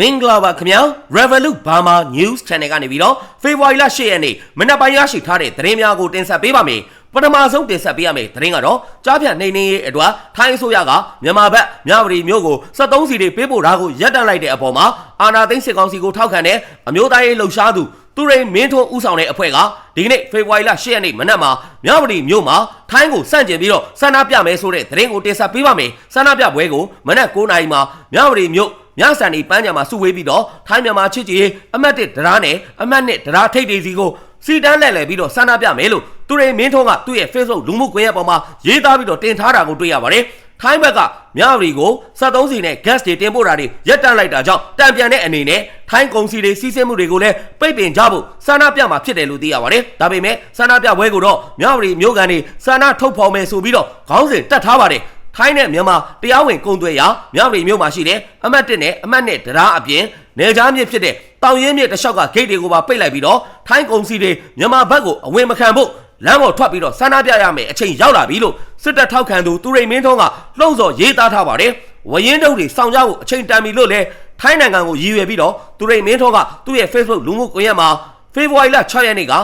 မင်္ဂလာပါခင်ဗျာ Revolut Burma News Channel ကနေပြီးတော့ဖေဖော်ဝါရီလ10ရက်နေ့မနက်ပိုင်းရရှိထားတဲ့သတင်းများကိုတင်ဆက်ပေးပါမယ်ပထမဆုံးတင်ဆက်ပေးရမယ့်သတင်းကတော့ကြားဖြတ်နေနေရေးအတွက်ထိုင်းအစိုးရကမြန်မာဘက်မြဝတီမြို့ကို73စီတွေပေးပို့တာကိုရပ်တန့်လိုက်တဲ့အပေါ်မှာအာဏာသိမ်းစစ်ကောင်စီကိုထောက်ခံတဲ့အမျိုးသားရေးလှုပ်ရှားသူသူရိန်မင်းထွန်းဦးဆောင်တဲ့အဖွဲ့ကဒီကနေ့ဖေဖော်ဝါရီလ10ရက်နေ့မနက်မှာမြဝတီမြို့မှာထိုင်းကိုစန့်ကျင်ပြီးတော့ဆန္ဒပြမယ်ဆိုတဲ့သတင်းကိုတင်ဆက်ပေးပါမယ်ဆန္ဒပြပွဲကိုမနက်9:00နာရီမှာမြဝတီမြို့ မြဆန်ဒီပန်းကြံမှာစုဝေးပြီးတော့ထိုင်းမြန်မာချစ်ကြည်အမှတ်1တရားနဲ့အမှတ်2တရားထိပ်တွေစီကိုစီတန်းလဲလဲပြီးတော့ဆန္ဒပြမယ်လို့သူရိန်မင်းထွန်းကသူ့ရဲ့ Facebook လူမှုကွန်ရက်ပေါ်မှာရေးသားပြီးတော့တင်ထားတာကိုတွေ့ရပါတယ်ထိုင်းဘက်ကမြဝတီကို73စီနဲ့ gas တွေတင်ပို့တာတွေရပ်တန့်လိုက်တာကြောင့်တံပြန်တဲ့အနေနဲ့ထိုင်းကုန်စီတွေစီးဆင်းမှုတွေကိုလည်းပိတ်ပင်ကြဖို့ဆန္ဒပြမှာဖြစ်တယ်လို့သိရပါတယ်။ဒါပေမဲ့ဆန္ဒပြပွဲကိုတော့မြဝတီမြို့ကန်တွေဆန္ဒထုတ်ဖော်မယ်ဆိုပြီးတော့ခေါင်းစဉ်တက်ထားပါတယ်။ ထိုင်းနဲ့မြန်မာတရားဝင်ကုန်သွယ်ရာမြဝတီမြို့မှာရှိတဲ့အမှတ်1နဲ့အမှတ်2တရားအပြင်နေကြားမြစ်ဖြစ်တဲ့တောင်ရင်းမြစ်တစ်လျှောက်ကဂိတ်တွေကိုပါပိတ်လိုက်ပြီးတော့ထိုင်းကုန်စီတွေမြန်မာဘက်ကိုအဝင်မခံဖို့လမ်းပေါ်ထွက်ပြီးတော့ဆန္ဒပြရမယ်အချိန်ရောက်လာပြီလို့စစ်တပ်ထောက်ခံသူသူရိန်မင်းထုံးကလှုံ့ဆော်ရေးသားထားပါတယ်။ဝရင်တုပ်တွေစောင့်ကြဖို့အချိန်တန်ပြီလို့လည်းထိုင်းနိုင်ငံကိုရည်ရွယ်ပြီးတော့သူရိန်မင်းထုံးကသူ့ရဲ့ Facebook လူမှုကွန်ရက်မှာဖေဖော်ဝါရီလ6ရက်နေ့က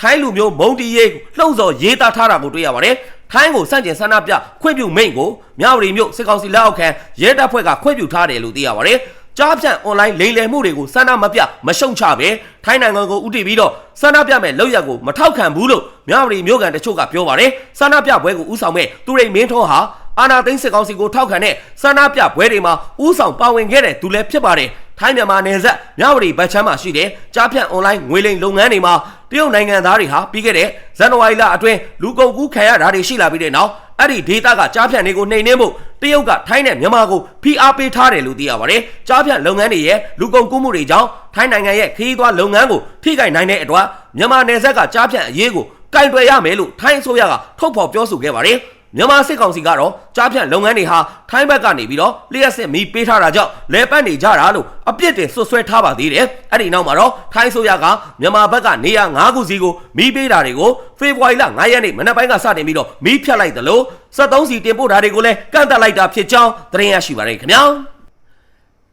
ထိုင်းလူမျိုးမုံတီရေးလှုံ့ဆော်ရေးသားထားတာကိုတွေ့ရပါတယ်။ ထိုင်းကိုစန့်ကျင်ဆန္ဒပြခွင့်ပြုမိန့်ကိုမြဝတီမြို့စစ်ကောင်စီလက်အောက်ခံရဲတပ်ဖွဲ့ကခွင့်ပြုထားတယ်လို့သိရပါတယ်။ကြားဖြန့် online လိမ်လည်မှုတွေကိုစန္ဒမပြမရှုံချပဲထိုင်းနိုင်ငံကိုဥတည်ပြီးတော့စန္ဒပြမဲ့လောက်ရက်ကိုမထောက်ခံဘူးလို့မြဝတီမြို့ကန်တချို့ကပြောပါတယ်စန္ဒပြပွဲကိုဥဆောင်မဲ့သူရိန်မင်းထွန်းဟာ အာနာသိန်းစစ်ကောင်စီကိုထောက်ခံတဲ့စန္ဒပြပွဲတွေမှာဥဆောင်ပါဝင်ခဲ့တဲ့သူလည်းဖြစ်ပါတယ်ထိုင်းမြန်မာနယ်စပ်မြဝတီဗတ်ချမ်းမှာရှိတဲ့ကြားဖြန့် online ငွေလိမ်လုပ်ငန်းတွေမှာတရုတ်နိုင်ငံသားတွေဟာပြီးခဲ့တဲ့ဇန်နဝါရီလအတွင်းလူကုန်ကူးခံရတာတွေရှိလာပြီးတဲ့နောက်အဲ့ဒီဒေတာကကြားဖြန့်တွေကိုနှိမ်နှင်းဖို့တရုတ်ကထိုင်းနဲ့မြန်မာကိုဖိအားပေးထားတယ်လို့သိရပါတယ်။ကြားဖြန့်လုပ်ငန်းတွေရဲ့လူကုန်ကူးမှုတွေကြောင့်ထိုင်းနိုင်ငံရဲ့ခရီးသွားလုပ်ငန်းကိုထိခိုက်နိုင်တဲ့အတွက်မြန်မာနယ်စပ်ကကြားဖြန့်အရေးကိုကင်တွယ်ရမယ်လို့ထိုင်းအစိုးရကထုတ်ဖော်ပြောဆိုခဲ့ပါတယ်။ မြန်မာစစ်ကောင်စီကတော့ကြားဖြန့်လုပ်ငန်းတွေဟာထိုင်းဘက်ကနေပြီးတော့လျှက်စစ်မီးပေးထားတာကြောင့်လဲပတ်နေကြတာလို့အပြစ်တင်ဆွဆွဲထားပါသေးတယ်အဲ့ဒီနောက်မှာတော့ထိုင်းဆိုရကမြန်မာဘက်ကနေရာ9ခုစီကိုမီးပေးတာတွေကိုဖေဖော်ဝါရီလ9ရက်နေ့မနက်ပိုင်းကစတင်ပြီးတော့မီးဖြတ်လိုက်တယ်လို့73စီတင်ပို့တာတွေကိုလည်းကန့်တက်လိုက်တာဖြစ်ကြောင်းသတင်းရရှိပါရခင်ဗျာ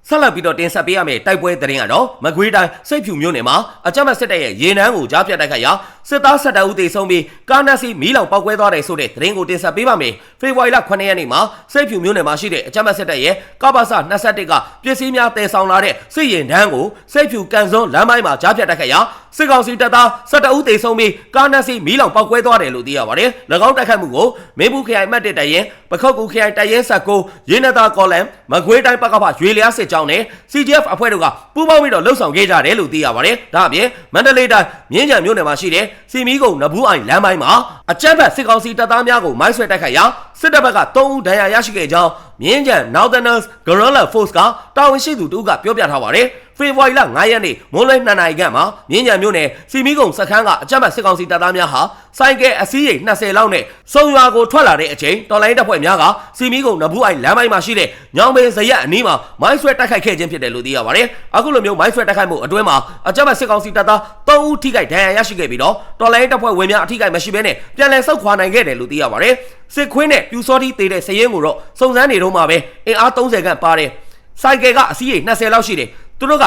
ဆက်လက်ပြီးတော့တင်ဆက်ပေးရမယ့်တိုက်ပွဲသတင်းကတော့မကွေးတိုင်းစိတ်ဖြူမြို့နယ်မှာအကြမ်းဖက်စစ်တပ်ရဲ့ရေနန်းကိုကြားဖြတ်တိုက်ခိုက်ရာစစ်သားဆက်တပ်ဦးတေဆုံးပြီးကားနက်စီမီးလောင်ပောက်ကွဲသွားတယ်ဆိုတဲ့သတင်းကိုတင်ဆက်ပေးပါမယ်။ဖေဖော်ဝါရီလ9ရက်နေ့မှာစိတ်ဖြူမြို့နယ်မှာရှိတဲ့အကြမ်းဖက်စစ်တပ်ရဲ့ကပ္ပစ21ကပစ္စည်းများတည်ဆောင်လာတဲ့စစ်ရင်တန်းကိုစိတ်ဖြူကန်စွန်းလမ်းပိုင်းမှာကြားဖြတ်တိုက်ခိုက်ရာစစ်ကောင်စီတပ်သားဆက်တပ်ဦးတေဆုံးပြီးကားနက်စီမီးလောင်ပောက်ကွဲသွားတယ်လို့သိရပါတယ်။၎င်းတိုက်ခိုက်မှုကိုမင်းဘူးခရိုင်မှတ်1တရင်ပခောက်ကူခရိုင်တရင်ဆက်ကိုရင်းနတာကော်လန်မကွေးတိုင်းပကဖရွေလျားစစ်ကြောင်းနဲ့ CGF အဖွဲ့တို့ကပူးပေါင်းပြီးတော့လှုပ်ဆောင်ခဲ့ကြတယ်လို့သိရပါတယ်။ဒါအပြင်မန္တလေးတိုင်းမြင်းကြံမြို့နယ်မှာရှိတဲ့စီမီကုံနဘူးအိုင်လမ်းပိုင်းမှာအကြမ်းဖက်စစ်ကောင်စီတပ်သားများကိုမိုင်းဆွဲတိုက်ခိုက်ရာ စစ်တပ်ဘက်က3ဦးဒဏ်ရာရရှိခဲ့ကြောင်းမြင်းကြံ Northerners Guerrilla Force ကတာဝန်ရှိသူတို့ကပြောပြထားပါတယ်။ဖေဖော်ဝါရီလ9ရက်နေ့မွန်းလွဲ2နာရီခန့်မှာမြင်းကြံမြို့နယ်စီမီကုံစခန်းကအကြမ်းဖက်စစ်ကောင်စီတပ်သားများဟာဆိုင်ကယ်အစည်းရိမ်20လောက်နဲ့စုံရွာကိုထွက်လာတဲ့အချိန်တော်လိုင်းတပ်ဖွဲ့များကစီမီကုံနဘူးအိုင်လမ်းပိုင်းမှာရှိတဲ့ညောင်ပင်ဇရက်အနီးမှာမိုင်းဆွဲတိုက်ခိုက်ခဲ့ခြင်းဖြစ်တယ်လို့သိရပါတယ်။အခုလိုမျိုးမိုင်းဆွဲတိုက်ခိုက်မှုအတွင်းမှာအကြမ်းဖက်စစ်ကောင်စီတပ်သား3ဦးထိခိုက်ဒဏ်ရာရရှိခဲ့ပြီးတော့တော်လိုင်းတပ်ဖွဲ့ဝင်များအထိခိုက်မရှိဘဲနဲ့ပြန်လည်ဆုတ်ခွာနိုင်ခဲ့တယ်လို့သိရပါတယ်။ စစ်ခွင်းနဲ့ပြူစောတိသေးတဲ့စရင်ကိုတော့စုံစမ်းနေတော့မှပဲအင်အား30ခန့်ပါတယ်။စိုက်ကယ်ကအစည်းရိမ်20လောက်ရှိတယ်။သူတို့က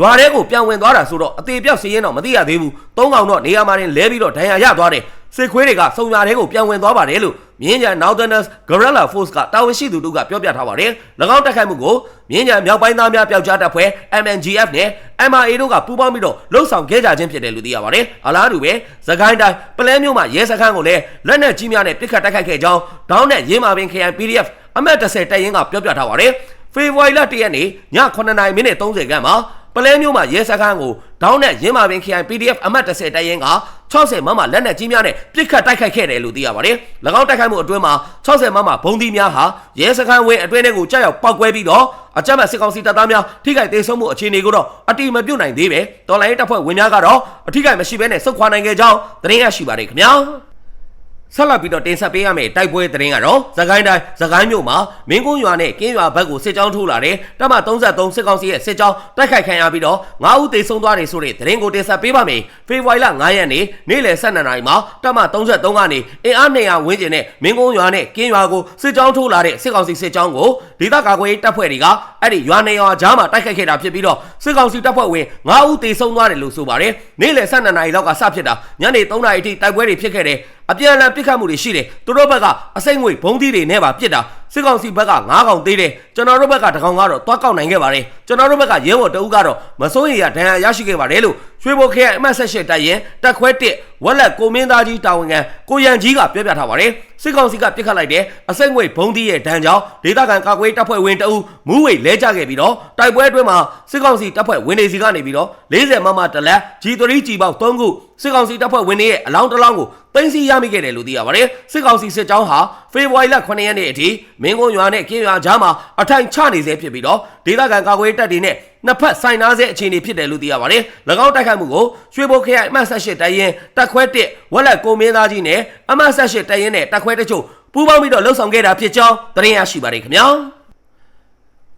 ရွာထဲကိုပြန်ဝင်သွားတာဆိုတော့အသေးပြောက်စရင်တော့မသိရသေးဘူး။သုံးကောင်တော့နေရာမှာလဲပြီးတော့ဒဏ်ရာရသွားတယ်။ စစ်ခွေးတွေကစုံရွာထဲကိုပြန်ဝင်သွားပါတယ်လို့မြင်းကြံ Northerners Guerrilla Force ကတာဝန်ရှိသူတို့ကပြောပြထားပါတယ်။၎င်းတိုက်ခိုက်မှုကိုမြင်းကြံမြောက်ပိုင်းသားများပျောက်ကြားတပ်ဖွဲ့ MNGF နဲ့ MRA တို့ကပူးပေါင်းပြီးတော့လှုပ်ဆောင်ခဲ့ကြခြင်းဖြစ်တယ်လို့သိရပါတယ်။အလားတူပဲသခိုင်းတိုင်းပလဲမြို့မှာရဲစခန်းကိုလည်းလက်နက်ကြီးများနဲ့ပစ်ခတ်တိုက်ခိုက်ခဲ့ကြောင်းဒေါင်းနဲ့ရင်းမာပင် KN PDF အမတ်30တပ်ရင်းကပြောပြထားပါတယ်။ဖေဖော်ဝါရီလ1ရက်နေ့ည9:30မိနစ်30ခန်းမှာ ပလဲမျိုးမှာရဲစခန်းကိုဒေါင်းနဲ့ရင်းမာပင် KI PDF အမတ်30တိုင်ရင်က60မမလက်နက်ကြီးများနဲ့ပြစ်ခတ်တိုက်ခိုက်ခဲ့တယ်လို့သိရပါတယ်။၎င်းတိုက်ခိုက်မှုအတွင်းမှာ60မမဘုံဒီများဟာရဲစခန်းဝင်းအတွင်းထဲကိုကြောက်ရောက်ပောက်ကွဲပြီးတော့အကြမ်းဖက်စစ်ကောင်စီတပ်သားများထိခိုက်ဒေဆုံးမှုအခြေအနေကိုတော့အတိမပြုတ်နိုင်သေးပဲ။တော်လိုင်းတပ်ဖွဲ့ဝင်များကတော့အထိခိုက်မရှိဘဲနဲ့စုခွာနိုင်ခဲ့ကြောင်းသတင်းရရှိပါတယ်ခင်ဗျာ။ ဆက်လက်ပြီးတော့တင်ဆက်ပေးရမယ့်တိုက်ပွဲသတင်းကတော့သခိုင်းတိုင်းသခိုင်းမြို့မှာမင်းကုန်းရွာနဲ့ကင်းရွာဘက်ကိုစစ်ကြောင်းထိုးလာတဲ့တပ်မ33စစ်ကောင်စီရဲ့စစ်ကြောင်းတိုက်ခိုက်ခံရပြီးတော့9ဦးသေဆုံးသွားတယ်ဆိုတဲ့သတင်းကိုတင်ဆက်ပေးပါမယ်။ဖေဖော်ဝါရီလ9ရက်နေ့နေ့လယ်12နာရီမှာတပ်မ33ကနေအင်အား200ဝန်းကျင်နဲ့မင်းကုန်းရွာနဲ့ကင်းရွာကိုစစ်ကြောင်းထိုးလာတဲ့စစ်ကောင်စီစစ်ကြောင်းကိုဒေသကာကွယ်ရေးတပ်ဖွဲ့တွေကအဲ့ဒီရွာနေရွာကြားမှာတိုက်ခိုက်ခဲ့တာဖြစ်ပြီးတော့စစ်ကောင်စီတပ်ဖွဲ့ဝင်9ဦးသေဆုံးသွားတယ်လို့ဆိုပါတယ်။နေ့လယ်12နာရီလောက်ကစဖြစ်တာညနေ3နာရီအထိတိုက်ပွဲတွေဖြစ်ခဲ့တယ်။ အပြန်အလှန်ပစ်ခတ်မှုတွေရှိတယ်သူတို့ဘက်ကအစိမ့်ငွေဘုံသီးတွေနဲ့ပါပစ်တာစစ်ကောင်စီဘက်က9កောင်သေးတယ်ကျွန်တော်တို့ဘက်ကတကောင်ကတော့သွားကောက်နိုင်ခဲ့ပါတယ်ကျွန်တော်တို့ဘက်ကရဲဘော်တအုပ်ကတော့မစိုးရိမ်ရဒဏ်ရာရရှိခဲ့ပါတယ်လို့ရွှေဘိုခရိုင်အမှတ်ဆက်ရှစ်တပ်ရင်တက်ခွဲ1ဝက်လက်ကိုမင်းသားကြီးတာဝန်ခံကိုရန်ကြီးကပြောပြထားပါတယ်စစ်ကောင်စီကပစ်ခတ်လိုက်တဲ့အစိမ့်ငွေဘုံသီးရဲ့ဒဏ်ကြောင့်ဒေသခံကာကွယ်တပ်ဖွဲ့ဝင်တအုပ်မူးဝေလဲကျခဲ့ပြီးတော့တိုက်ပွဲအတွင်းမှာစစ်ကောင်စီတပ်ဖွဲ့ဝင်တွေစီကနေပြီးတော့40မမတလက် G3 ကြီးပေါက်3ခုစစ်ကောင်စီတပ်ဖွဲ့ဝင်တွေရဲ့အလောင်းတစ်လောင်းကိုတင်စီရမိခဲ့တယ်လို့သိရပါတယ်စစ်ကောင်စီစစ်ကြောင်းဟာဖေဖော်ဝါရီလ9ရက်နေ့အထိမင်းကုန်းရွာနဲ့ကင်းရွာကြားမှာအထိုင်ချနေစေဖြစ်ပြီးတော့ဒေသခံကာကွယ်တပ်တွေနဲ့နှစ်ဖက်ဆိုင်နားစေအခြေအနေဖြစ်တယ်လို့သိရပါတယ်၎င်းတိုက်ခိုက်မှုကိုရွှေဘိုခရိုင်အမှတ်18တိုင်ရင်တက်ခွဲ1ဝက်လက်ကိုမင်းသားကြီးနဲ့အမှတ်18တိုင်ရင်နဲ့တက်ခွဲတချို့ပူးပေါင်းပြီးတော့လှုပ်ဆောင်ခဲ့တာဖြစ်ကြောင်းသတင်းရရှိပါတယ်ခင်ဗျာ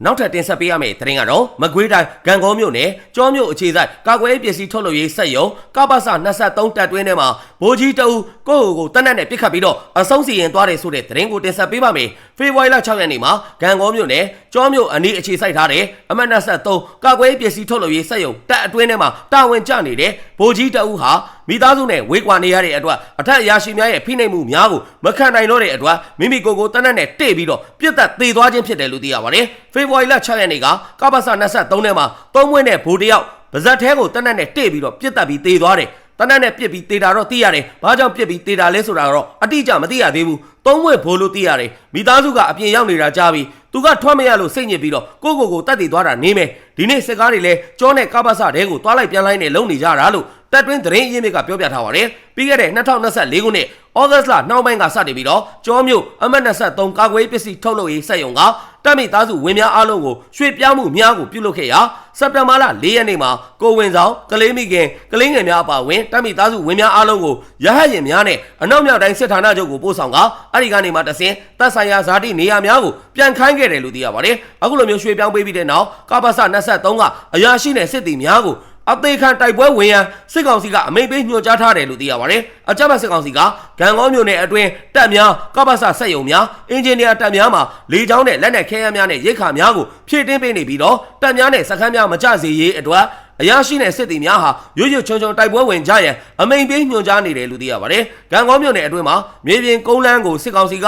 နောက်ထပ်တင်ဆက်ပေးရမယ့်သတင်းကတော့မကွေးတိုင်းဂံကောမြို့နယ်ကျောမြို့အခြေဆိုင်ကာကွယ်ရေးပစ္စည်းထုတ်လုပ်ရေးစက်ရုံကပ္ပစ23တပ်တွင်းထဲမှာဗိုလ်ကြီးတအူ ကိုယ့်ကိုယ်ကိုတနက်နဲ့ပစ်ခတ်ပြီးတော့အဆုံးစီရင်သွားတယ်ဆိုတဲ့သတင်းကိုတင်ဆက်ပေးပါမယ်။ဖေဖော်ဝါရီလ6ရက်နေ့မှာဂံကောမြို့နယ်ကျောမြို့အနီးအခြေစိုက်ထားတဲ့အမတ်23ကာကွယ်ရေးပစ္စည်းထုတ်လုပ်ရေးစက်ရုံတပ်အတွင်းထဲမှာတာဝန်ကျနေတဲ့ဗိုလ်ကြီးတအူဟာမိသားစုနဲ့ဝေးကွာနေရတဲ့အတွက်အထက်အရာရှိများရဲ့ဖိနှိပ်မှုများကိုမခံနိုင်တော့တဲ့အတွက်မိမိကိုယ်ကိုတနက်နဲ့တိတ်ပြီးတော့ပြစ်သက်သေသွားခြင်းဖြစ်တယ်လို့သိရပါတယ်။ဖေဖော်ဝါရီလ6ရက်နေ့ကကပ္ပစ23ထဲမှာသုံးဝင်းနဲ့ဗိုလ်တယောက်ပါဇက်ထဲကိုတနက်နဲ့တိတ်ပြီးတော့ပြစ်သက်ပြီးသေသွားတယ်။ တနက်နဲ့ပြစ်ပြီးတေတာတော့သိရတယ်။ဘာကြောင့်ပြစ်ပြီးတေတာလဲဆိုတာတော့အတိအကျမသိရသေးဘူး။သုံးဝက်ဘိုးလို့သိရတယ်။မိသားစုကအပြင်ရောက်နေတာကြားပြီးသူကထွက်မရလို့စိတ်ညစ်ပြီးတော့ကိုကိုကိုတက်တည်သွားတာနေမယ်။ဒီနေ့စစ်ကားတွေလည်းကြောနဲ့ကပ္ပစတဲကိုသွားလိုက်ပြန်လိုက်နဲ့လုံနေကြတာလို့တက်တွင်းသတင်းအရင်းမြစ်ကပြောပြထားပါတယ်။ပြီးခဲ့တဲ့2024ခုနှစ်ဩဂတ်လနှောင်းပိုင်းကစတင်ပြီးတော့ကျောမြို့အမတ်23 ကာကွယ်ပစ္စည်းထုတ်လုပ်ရေးစက်ရုံက တပ်မိသားစုဝင်များအားလုံးကိုရွှေ့ပြောင်းမှုများကိုပြုလုပ်ခဲ့ရာစက်တင်ဘာလ4ရက်နေ့မှာကိုဝင်ဆောင်ကလေးမိခင်ကလေးငယ်များအပါအဝင်တပ်မိသားစုဝင်များအားလုံးကိုရဟတ်ရင်များနဲ့အနောက်မြောက်တိုင်းစစ်ဌာနချုပ်ကိုပို့ဆောင်ကအဲ့ဒီကနေမှတဆင်တပ်ဆိုင်ရာဇာတိနေရာများကိုပြန်ခိုင်းခဲ့တယ်လို့သိရပါတယ်အခုလိုမျိုးရွှေ့ပြောင်းပေးပြီးတဲ့နောက်ကပ္ပစ23ကအရာရှိနဲ့စစ်တီများကို အသေးခံတိုက်ပွဲဝင်ရန်စစ်ကောင်စီကအမိန့်ပေးညွှန်ကြားထားတယ်လို့သိရပါတယ်။အကြမ်းဖက်စစ်ကောင်စီကဂံကောမြို့နယ်အတွင်းတပ်များကပ္ပစစက်ယုံများအင်ဂျင်နီယာတပ်များမှာလေကြောင်းနဲ့လက်နက်ခဲယမ်းများနဲ့ရိတ်ခါများကိုဖြည့်တင်းပေးနေပြီးတော့တပ်များနဲ့စခန်းများမကျစေရေးအတွက်အရာရှိနဲ့စစ်သည်များဟာရွရွချွန်ချွန်တိုက်ပွဲဝင်ကြရန်အမိန်ပေးညွှန်ကြားနေတယ်လို့သိရပါတယ်။ဂံကောမြို့နယ်အတွင်းမှာမြေပြင်ကုန်းလန်းကိုစစ်ကောင်စီက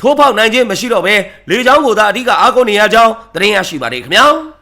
ထိုးပေါက်နိုင်ခြင်းမရှိတော့ဘဲလေကြောင်းကိုသာအဓိကအားကိုးနေရကြောင်းသတင်းရရှိပါတယ်ခင်ဗျာ။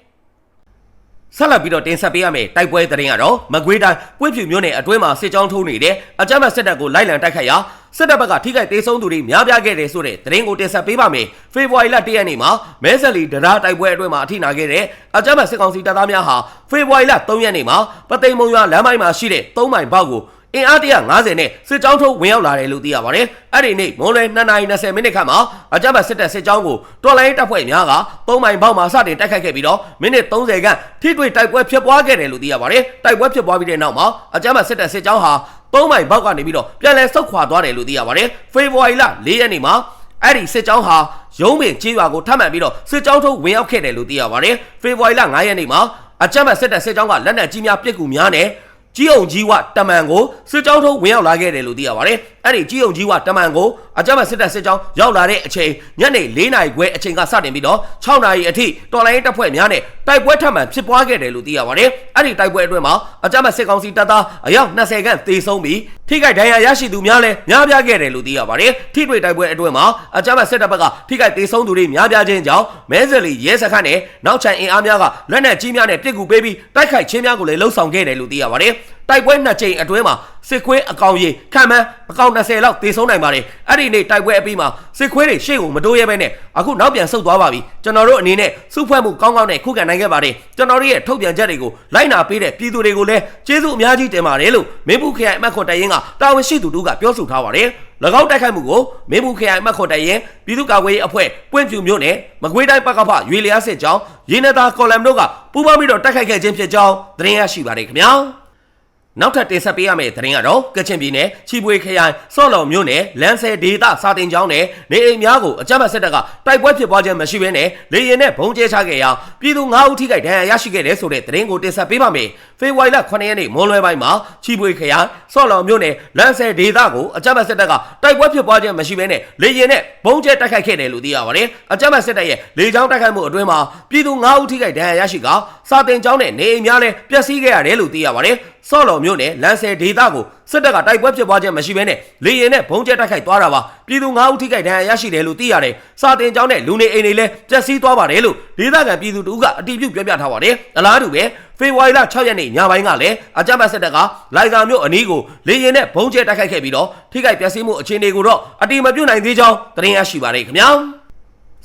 ဆက်လက်ပြီးတော့တင်ဆက်ပေးရမယ့်တိုက်ပွဲသတင်းကတော့မကွေးတိုင်းပွေ့ဖြူမြို့နယ်အတွင်းမှာစစ်ကြောင်းထိုးနေတဲ့အကြမ်းဖက်စစ်တပ်ကိုလိုက်လံတိုက်ခိုက်ရာစစ်တပ်ဘက်ကထိခိုက်ဒေဆုံးသူတွေများပြားခဲ့တယ်ဆိုတဲ့သတင်းကိုတင်ဆက်ပေးပါမယ်။ဖေဖော်ဝါရီလ၁ရက်နေ့မှာမဲဆက်လီဒရာတိုက်ပွဲအတွင်းမှာအထိနာခဲ့တဲ့အကြမ်းဖက်စစ်ကောင်စီတပ်သားများဟာဖေဖော်ဝါရီလ၃ရက်နေ့မှာပသိမ်မုံရွာလမ်းပိုင်းမှာရှိတဲ့၃မိုင်ပေါက်ကို အင်အား150နဲ့စစ်ကြောင်းထုတ်ဝင်ရောက်လာတယ်လို့သိရပါတယ်။အဲ့ဒီနေ့မွန်လွယ်2:20မိနစ်ခန့်မှာအကြမ်းဖက်စစ်တပ်စစ်ကြောင်းကိုတော်လိုင်းတပ်ဖွဲ့များက၃မိုင်ပေါက်မှာစတင်တိုက်ခိုက်ခဲ့ပြီးတော့မိနစ်30ခန့်ထိတွေ့တိုက်ပွဲဖြစ်ပွားခဲ့တယ်လို့သိရပါတယ်။တိုက်ပွဲဖြစ်ပွားပြီးတဲ့နောက်မှာအကြမ်းဖက်စစ်တပ်စစ်ကြောင်းဟာ၃မိုင်ပေါက်ကနေပြီးတော့ပြန်လည်ဆုတ်ခွာသွားတယ်လို့သိရပါတယ်။ဖေဖော်ဝါရီလ၄ရက်နေ့မှာအဲ့ဒီစစ်ကြောင်းဟာရုံးပင်ကြေးရွာကိုထပ်မံပြီးတော့စစ်ကြောင်းထုတ်ဝင်ရောက်ခဲ့တယ်လို့သိရပါတယ်။ဖေဖော်ဝါရီလ9ရက်နေ့မှာအကြမ်းဖက်စစ်တပ်စစ်ကြောင်းကလက်နက်ကြီးများပစ်ကူများနဲ့ ကြီးအောင်ကြီးဝတမန်ကိုစစ်ကြောင်းထုံးဝင်ရောက်လာခဲ့တယ်လို့သိရပါတယ်။အဲ့ဒီကြီးအောင်ကြီးဝတမန်ကိုအကြမ်းဖက်စစ်တပ်စစ်ကြောင်းရောက်လာတဲ့အချိန်ညနေ၄နာရီခွဲအချိန်ကစတင်ပြီးတော့6နာရီအထိတော်လိုင်းတပ်ဖွဲ့များနဲ့တိုက်ပွဲထပ်မံဖြစ်ပွားခဲ့တယ်လို့သိရပါတယ်။အဲ့ဒီတိုက်ပွဲအတွင်းမှာအကြမ်းဖက်စစ်ကောင်စီတပ်သားအယောက်20ခန့်သေဆုံးပြီးထိခိုက်ဒဏ်ရာရရှိသူများလည်းများပြားခဲ့တယ်လို့သိရပါတယ်။ထိတွေ့တိုက်ပွဲအတွင်းမှာအကြမ်းဖက်စစ်တပ်ဘက်ကထိခိုက်သေဆုံးသူတွေများပြားခြင်းကြောင့်မဲဆယ်လီရဲစခန်းနဲ့နောက်ချန်အင်အားများကလက်နက်ကြီးများနဲ့ပစ်ကူပေးပြီးတိုက်ခိုက်ခြင်းများကိုလည်းလှုံ့ဆော်ခဲ့တယ်လို့သိရပါတယ်။တိုက်ပွဲနှစ်ကြိမ်အတွင်းမှာစစ်ခွေးအကောင်ကြီးခံမှန်းအကောင်20လောက်တေဆုံးနိုင်ပါတယ်အဲ့ဒီနေ့တိုက်ပွဲအပြီးမှာစစ်ခွေးတွေရှေ့ကိုမတိုးရဲဘဲနဲ့အခုနောက်ပြန်ဆုတ်သွားပါပြီကျွန်တော်တို့အနေနဲ့စုဖွဲ့မှုကောင်းကောင်းနဲ့ခုခံနိုင်ခဲ့ပါတယ်ကျွန်တော်တို့ရဲ့ထုတ်ပြန်ချက်တွေကိုလိုက်နာပေးတဲ့ပြည်သူတွေကိုလည်းကျေးဇူးအများကြီးတင်ပါတယ်လို့မင်းဘူးခရိုင်အမတ်ခွန်တရင်ကတာဝန်ရှိသူတို့ကပြောဆိုထားပါတယ်၎င်းတိုက်ခိုက်မှုကိုမင်းဘူးခရိုင်အမတ်ခွန်တရင်ပြည်သူ့ကာကွယ်ရေးအဖွဲ့ပွင့်ဖြူမြို့နယ်မကွေးတိုင်းပကဖရွေလျားစစ်ကြောင်းရင်းနေသားကော်လမ်တို့ကပူးပေါင်းပြီးတော့တိုက်ခိုက်ခဲ့ခြင်းဖြစ်ကြောင်းသတင်းရရှိပါတယ်ခင်ဗျာ နောက်ထပ်တင်ဆက်ပေးရမယ့်သတင်းကတော့ကချင်ပြည်နယ်ချီပွေခရိုင်စော့လော်မြို့နယ်လမ်းဆယ်ဒေသစာတင်ကျောင်းနယ်နေအိမ်များကိုအကြမ်းဖက်စစ်တပ်ကတိုက်ပွဲဖြစ်ပွားခြင်းမရှိဘဲနဲ့လေရင်နဲ့ဘုံကျဲချခဲ့ရာပြည်သူ9ဦးထိခိုက်ဒဏ်ရာရရှိခဲ့တယ်ဆိုတဲ့သတင်းကိုတင်ဆက်ပေးပါမယ်။ဖေဖော်ဝါရီလ9ရက်နေ့မွန်းလွဲပိုင်းမှာချီပွေခရိုင် စော့လော်မြို့နယ်လမ်းဆယ်ဒေသကိုအကြမ်းဖက်စစ်တပ်ကတိုက်ပွဲဖြစ်ပွားခြင်းမရှိဘဲနဲ့လေရင်နဲ့ဘုံကျဲတိုက်ခိုက်ခဲ့တယ်လို့သိရပါတယ်။အကြမ်းဖက်စစ်တပ်ရဲ့လေကြောင်းတိုက်ခိုက်မှုအတွင်းမှာပြည်သူ9ဦးထိခိုက်ဒဏ်ရာရရှိကစာတင်ကျောင်းနဲ့နေအိမ်များလည်းပျက်စီးခဲ့ရတယ်လို့သိရပါတယ်။စော့လော်မြို့နယ်လမ်းဆယ်ဒေသကိုစစ်တပ်ကတိုက်ပွဲဖြစ်ပွားခြင်းမရှိဘဲနဲ့လေရင်နဲ့ဘုံကျဲတိုက်ခိုက်သွားတာပါပြည်သူ9ဦးထိခိုက်ဒဏ်ရာရရှိတယ်လို့သိရတယ်စာတင်ကျောင်းနဲ့လူနေအိမ်တွေလည်းပျက်စီးသွားပါတယ်လို့ဒေသခံပြည်သူတို့ကအတည်ပြုပြောပြထားပါတယ်အလားတူပဲဖေဖော်ဝါရီလ6ရက်နေ့ညပိုင်းကလည်းအကြမ်းဖက်စစ်တပ်ကလိုက်စာမြို့အနီးကိုလေရင်နဲ့ဘုံကျဲတိုက်ခိုက်ခဲ့ပြီးတော့ထိခိုက်ပျက်စီးမှုအခြေအနေကိုတော့အတိမပြုတ်နိုင်သေးကြောင်းသတင်းရရှိပါတယ်ခင်ဗျာ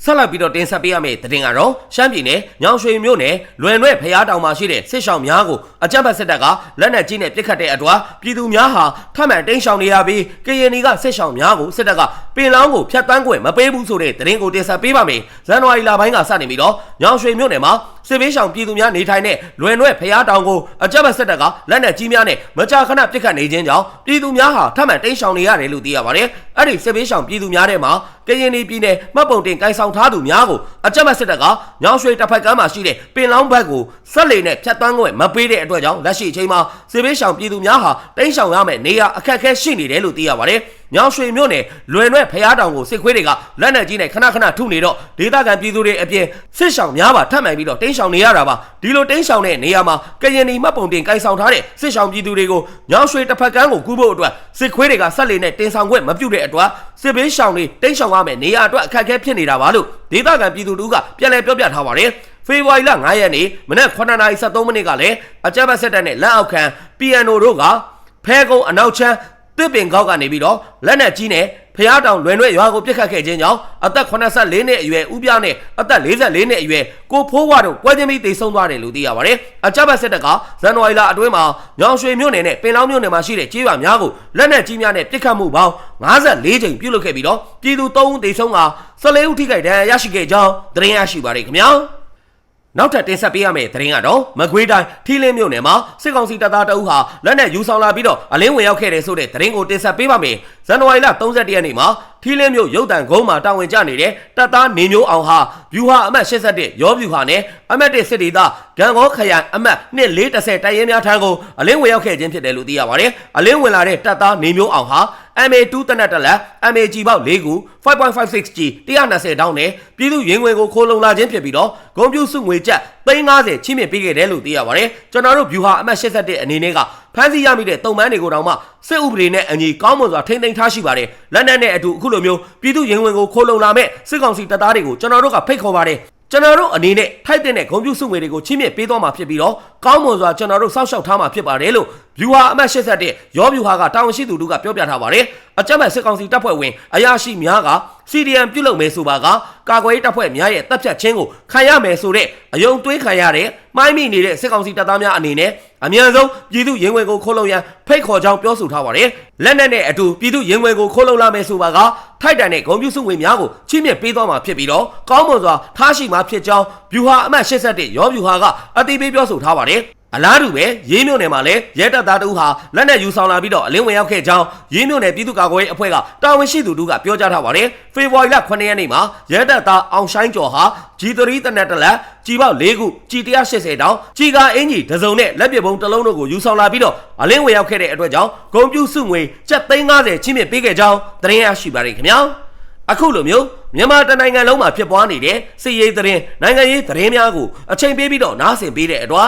ဆက်လက်ပြီးတော့တင်ဆက်ပေးရမယ့်သတင်းကတော့ရှမ်းပြည်နယ်ညောင်ရွှေမြို့နယ်လွယ်လွဲဖျားတောင်မှာရှိတဲ့စစ်ဆောင်များကိုအကြမ်းဖက်စစ်တပ်ကလက်နက်ကြီးနဲ့ပစ်ခတ်တဲ့အတွက်ပြည်သူများဟာထပ်မံတိမ်းရှောင်နေရပြီးကရင်နီကစစ်ဆောင်များကိုစစ်တပ်ကပင်လောင်းကိုဖျက်တမ်းခွင့်မပေးဘူးဆိုတဲ့သတင်းကိုတင်ဆက်ပေးပါမယ်။ဇန်နဝါရီလပိုင်းကစတင်ပြီးတော့ညောင်ရွှေမြို့နယ်မှာ စစ်ဘေးရှောင်ပြည်သူများနေထိုင်တဲ့လွယ်လွဲဖျားတောင်ကိုအကြမ်းဖက်စစ်တပ်ကလက်နက်ကြီးများနဲ့မကြာခဏပစ်ခတ်နေခြင်းကြောင့်ပြည်သူများဟာထပ်မံတိမ်းရှောင်နေရတယ်လို့သိရပါတယ်။အဲ့ဒီစစ်ဘေးရှောင်ပြည်သူများထဲမှာကရင်နီပြည်နယ်မှတ်ပုံတင်ကိုင်ဆောင်ထားသူများကိုအကြမ်းဖက်စစ်တပ်ကညောင်ရွှေတစ်ဖက်ကမ်းမှာရှိတဲ့ပင်လောင်းဘက်ကိုဆက်လေနဲ့ဖြတ်တန်းခွင့်မပေးတဲ့အတွက်ကြောင့်လက်ရှိအချိန်မှာစစ်ဘေးရှောင်ပြည်သူများဟာတိမ်းရှောင်ရမယ့်နေရာအခက်အခဲရှိနေတယ်လို့သိရပါတယ်။ညောင်ရွှေမြို့နယ်လွယ်လွဲဖျားတောင်ကိုစစ်ခွေးတွေကလက်နက်ကြီးနဲ့ခဏခဏထုနေတော့ဒေသခံပြည်သူတွေအပြင်စစ်ရှောင်များပါထပ်မံပြီးတော့တိမ်းရှောင်နေရတာပါဒီလိုတိမ်းရှောင်တဲ့နေရာမှာကရင်နီမှတ်ပုံတင်ကိုင်ဆောင်ထားတဲ့စစ်ရှောင်ပြည်သူတွေကိုညောင်ရွှေတစ်ဖက်ကမ်းကိုကူးဖို့အတွက်စစ်ခွေးတွေကဆက်လေနဲ့တင်ဆောင်ခွင့်မပြုတဲ့အတွက်စစ်ဘေးရှောင်တွေတိမ်းရှောင်ရမယ့်နေရာအတွက်အခက်အခဲဖြစ်နေတာပါလို့ဒေသခံပြည်သူတို့ကပြန်လည်ပြောပြထားပါတယ်ဖေဖော်ဝါရီလ9ရက်နေ့မနက်9:73မိနစ်ကလည်းအကြမ်းဖက်စစ်တပ်နဲ့လက်အောက်ခံ PNO တို့ကဖဲကုန်းအနောက်ချမ်း တစ်ပင်ကောက်ကနေပြီးတော့လက်နက်ကြီးနဲ့ဖျားတောင်လွယ်လွဲရွာကိုပြစ်ခတ်ခဲ့ခြင်းကြောင့်အသက်84နှစ်အရွယ်ဦးပြနဲ့အသက်44နှစ်အရွယ်ကိုဖိုးဝါတို့ပွဲချင်းပြီးတိတ်ဆုံးသွားတယ်လို့သိရပါတယ်။အကြမ်းဖက်စစ်တပ်ကဇန်နဝါရီလအတွင်းမှာညောင်ရွှေမြို့နယ်နဲ့ပင်လောင်းမြို့နယ်မှာရှိတဲ့ကြေးရွာများကိုလက်နက်ကြီးများနဲ့ပြစ်ခတ်မှုပေါင်း54ကြိမ်ပြုလုပ်ခဲ့ပြီးတော့ပြည်သူ3ဦးတိတ်ဆုံးက14ဦးထိခိုက်ဒဏ်ရာရရှိခဲ့ကြောင်းသတင်းရရှိပါတယ်ခင်ဗျာ။ နောက်ထပ်တင်ဆက်ပေးရမယ့်သတင်းကတော့မကွေးတိုင်းထီလင်းမြို့နယ်မှာစစ်ကောင်စီတပ်သားတအုပ်ဟာလက်နက်ယူဆောင်လာပြီးတော့အလင်းဝင်ရောက်ခဲ့တယ်ဆိုတဲ့သတင်းကိုတင်ဆက်ပေးပါမယ်။ဇန်နဝါရီလ31ရက်နေ့မှာထီလင်းမြို့ရုတ်တံကုန်းမှာတာဝန်ကျနေတဲ့တပ်သားနေမျိုးအောင်ဟာဗျူဟာအမှတ်87ရောဗျူဟာနဲ့အမှတ်1စစ်ဒေသဂံကောခရိုင်အမှတ်2430တိုင်ရင်များထံကိုအလင်းဝင်ရောက်ခဲ့ခြင်းဖြစ်တယ်လို့သိရပါတယ်။အလင်းဝင်လာတဲ့တပ်သားနေမျိုးအောင်ဟာ MA2 တနက်တလက် MAG ပေါက်၄ခု 5.56G 120တောင်းနဲ့ပြည်သူရင်ဝင်ကိုခိုးလုံလာခြင်းဖြစ်ပြီးတော့ဂုံပြူစုငွေကျပ်350ချင်းမြင့်ပေးခဲ့တယ်လို့သိရပါတယ်ကျွန်တော်တို့ဗျူဟာအမှတ်81အနေနဲ့ကဖမ်းဆီးရမိတဲ့တုံမန်းတွေကိုတောင်မှစစ်ဥပဒေနဲ့အညီကောင်းမွန်စွာထိမ့်သိမ်းထားရှိပါတယ်လက်နက်နဲ့အတူအခုလိုမျိုးပြည်သူရင်ဝင်ကိုခိုးလုံလာမဲ့စစ်ကောင်စီတပ်သားတွေကိုကျွန်တော်တို့ကဖိတ်ခေါ်ပါတယ်ကျွန်တော်တို့အနေနဲ့ထိုက်တဲ့ဂုံပြူစုငွေတွေကိုချင်းမြင့်ပေးသွားမှာဖြစ်ပြီးတော့ကောင်းမွန်စွာကျွန်တော်တို့စောင့်ရှောက်ထားမှာဖြစ်ပါတယ်လို့ ဗျူဟာအမှတ်81ရောဗျူဟာကတာဝန်ရှိသူတို့ကပြောပြထားပါတယ်အကြမ်းဖက်စစ်ကောင်စီတပ်ဖွဲ့ဝင်အရာရှိများက CDM ပြုလုပ်မယ်ဆိုပါကကာကွယ်ရေးတပ်ဖွဲ့များရဲ့တပ်ဖြတ်ခြင်းကိုခံရမယ်ဆိုတဲ့အယုံသွေးခံရတဲ့မိုင်းမိနေတဲ့စစ်ကောင်စီတပ်သားများအနေနဲ့အမြန်ဆုံးပြည်သူရင်ဝင်ကိုခိုးလုံရန်ဖိတ်ခေါ်ကြောင်းပြောဆိုထားပါတယ်လက်နက်နဲ့အတူပြည်သူရင်ဝင်ကိုခိုးလုံလာမယ်ဆိုပါကထိုက်တန်တဲ့ဂုံပြူစုဝင်များကိုချိမြင့်ပေးသွားမှာဖြစ်ပြီးတော့ကောင်းမွန်စွာထားရှိမှာဖြစ်ကြောင်းဗျူဟာအမှတ်81ရောဗျူဟာကအတိပေးပြောဆိုထားပါတယ် အလားတူပဲရေးမြို့နယ်မှာလည်းရဲတပ်သားတို့ဟာလက်နက်ယူဆောင်လာပြီးတော့အလင်းဝင်ရောက်ခဲ့ကြောင်းရေးမြို့နယ်ပြည်သူ့ကာကွယ်ရေးအဖွဲ့ကတာဝန်ရှိသူတို့ကပြောကြားထားပါတယ်ဖေဖော်ဝါရီလ9ရက်နေ့မှာရဲတပ်သားအောင်ရှိုင်းကျော်ဟာ G3 တနက်တလက်ကြီးပေါက်၄ခုကြီး180တောင်ကြီးကားအင်ကြီးဒဇုံနဲ့လက်ပစ်ပုံးတစ်လုံးတို့ကိုယူဆောင်လာပြီးတော့အလင်းဝင်ရောက်ခဲ့တဲ့အတွက်ကြောင့်ဂုံပြူစုငွေကျပ်350ချင်းမြင့်ပေးခဲ့ကြောင်းသတင်းရရှိပါတယ်ခင်ဗျာအခုလိုမျိုးမြန်မာတနိုင်ငံလုံးမှာဖြစ်ပွားနေတဲ့စစ်ရေးသတင်းနိုင်ငံရေးသတင်းများကိုအချိန်ပေးပြီးတော့နားဆင်ပေးတဲ့အတွက်